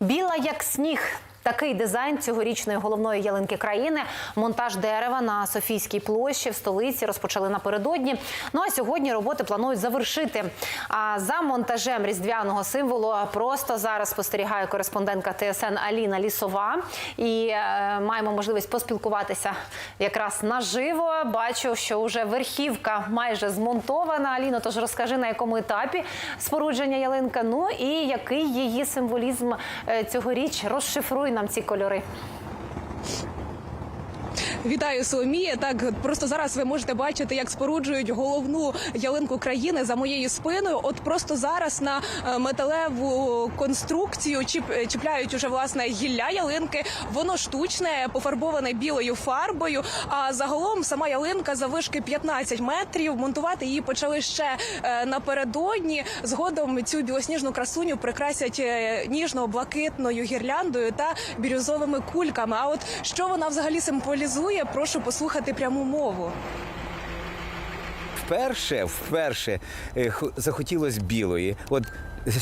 Біла як сніг. Такий дизайн цьогорічної головної ялинки країни. Монтаж дерева на Софійській площі в столиці розпочали напередодні. Ну а сьогодні роботи планують завершити. А за монтажем різдвяного символу просто зараз спостерігає кореспондентка ТСН Аліна Лісова. І е, маємо можливість поспілкуватися якраз наживо. Бачу, що вже верхівка майже змонтована. Аліно, тож розкажи на якому етапі спорудження ялинка. Ну і який її символізм е, цьогоріч розшифруй нам ці кольори. Вітаю Соломія. Так просто зараз ви можете бачити, як споруджують головну ялинку країни за моєю спиною. От просто зараз на е, металеву конструкцію чіп, е, чіпляють уже власне гілля ялинки. Воно штучне, пофарбоване білою фарбою. А загалом сама ялинка завишки 15 метрів. Монтувати її почали ще е, напередодні. Згодом цю білосніжну красуню прикрасять ніжно-блакитною гірляндою та бірюзовими кульками. А от що вона взагалі символізує, прошу послухати пряму мову. Вперше, вперше е, захотілося білої. От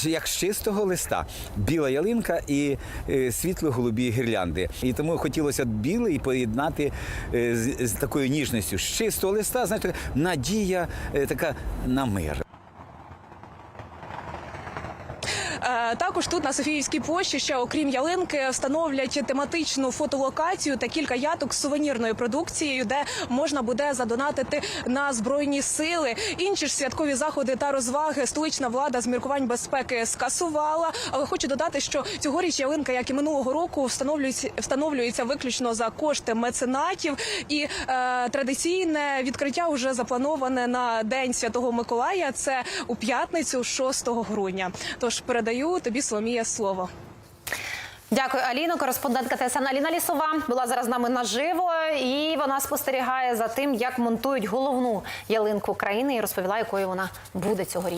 як з чистого листа, біла ялинка і е, світло-голубі гірлянди. І тому хотілося білий поєднати е, з, з такою ніжністю. З чистого листа, знаєте, надія така на мир. Е, Також тут на Софіївській площі ще окрім ялинки встановлять тематичну фотолокацію та кілька яток з сувенірною продукцією, де можна буде задонатити на збройні сили. Інші ж святкові заходи та розваги столична влада з міркувань безпеки скасувала. Але хочу додати, що цьогоріч ялинка, як і минулого року, встановлюється встановлюється виключно за кошти меценатів. І е, традиційне відкриття вже заплановане на день Святого Миколая. Це у п'ятницю, 6 грудня. Тож передаю тобі Соломія слово. Дякую, Аліно. Кореспондентка ТСН Аліна Лісова була зараз з нами наживо, і вона спостерігає за тим, як монтують головну ялинку країни і розповіла, якою вона буде цьогоріч.